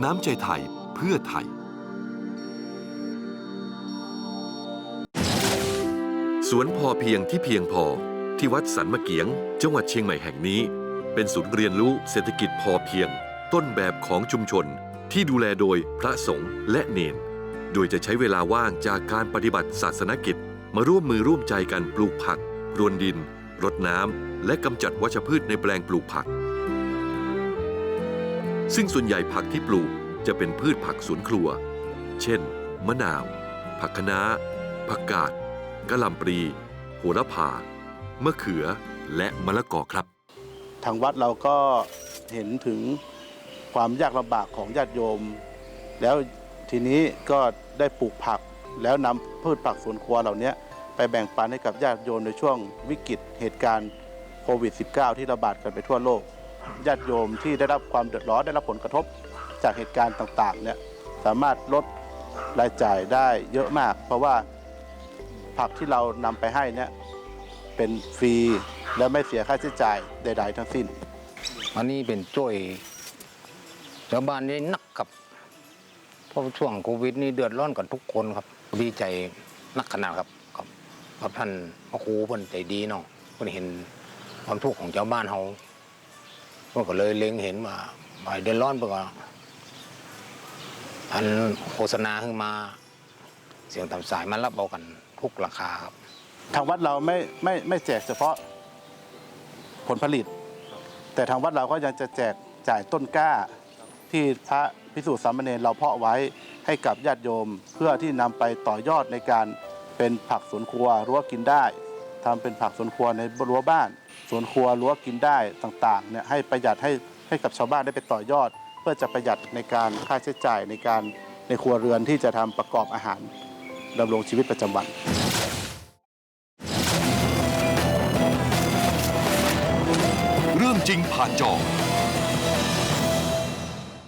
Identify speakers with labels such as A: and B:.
A: น้ำใจไทยเพื่อไทย สวนพอเพียงที่เพียงพอที่วัดสันมะเกียง จังหวัดเชียงใหม่แห่งนี้ เป็นศูนย์เรียนรู้เศรษฐกิจพอเพียง ต้นแบบของชุมชนที่ดูแลโดยพระสงฆ์และเนน โดยจะใช้เวลาว่างจากการปฏิบัติศาสนกิจ มาร่วมมือร่วมใจกันปลูกผักรวนดิน รดน้ำ และกำจัดวัชพืชในแปลงปลูกผัก ซึ่งส่วนใหญ่ผักที่ปลูกจะเป็นพืชผักสวนครัว เช่น มะนาว ผักคะน้า ผักกาดกะหล่ำปลีโหระพามะเขือและมะละกอครับ
B: ทางวัดเราก็เห็นถึงความยากลำบากของญาติโยม แล้วทีนี้ก็ได้ปลูกผักแล้วนำพืชผักสวนครัวเหล่านี้ไปแบ่งปันให้กับญาติโยมในช่วงวิกฤตเหตุการณ์โควิด -19 ที่ระบาดกันไปทั่วโลก ญาติโยมที่ได้รับความเดือดร้อนได้รับผลกระทบจากเหตุการณ์ต่างๆเนี่ยสามารถลดรายจ่ายได้เยอะมาก เพราะว่าผักที่เรานำไปให้เนี่ยเป็นฟรีและไม่เสียค่าใช้จ่ายใด ๆ ทั้งสิ้น
C: อันนี้เป็นช่วยชาวบ้านนี่นักครับเพราะช่วงโควิดนี่เดือดร้อนกันทุกคนครับดีใจนักขนาดครับครับครับท่านพระครูเพิ่นใจดีเนาะเพิ่นเห็นความทุกข์ของชาวบ้านเฮา เพิ่นก็เลยเล็งเห็นว่าไอ้เดือดร้อนเพิ่นก็อันโฆษณาขึ้นมา เสียงตามสายมารับเอากันทุกราคาครับ
B: ทางวัดเราไม่ไม่ไม่แจกเฉพาะผลผลิต แต่ทางวัดเราก็ยังจะแจกจ่ายต้นกล้า ที่พระพิสุสามเณรเราเพาะไว้ให้กับญาติโยม เพื่อที่นำไปต่อยอดในการเป็นผักสวนครัวรั้วกินได้ ทำเป็นผักสวนครัวในรั้วบ้าน สวนครัวรั้วกินได้ต่างๆเนี่ยให้ประหยัดให้ให้กับชาวบ้านได้ไปต่อยอด เพื่อจะประหยัดในการค่าใช้จ่ายในการในครัวเรือนที่จะทำประกอบอาหารดำรงชีวิตประจำวัน
A: เรื่องจริงผ่านจอ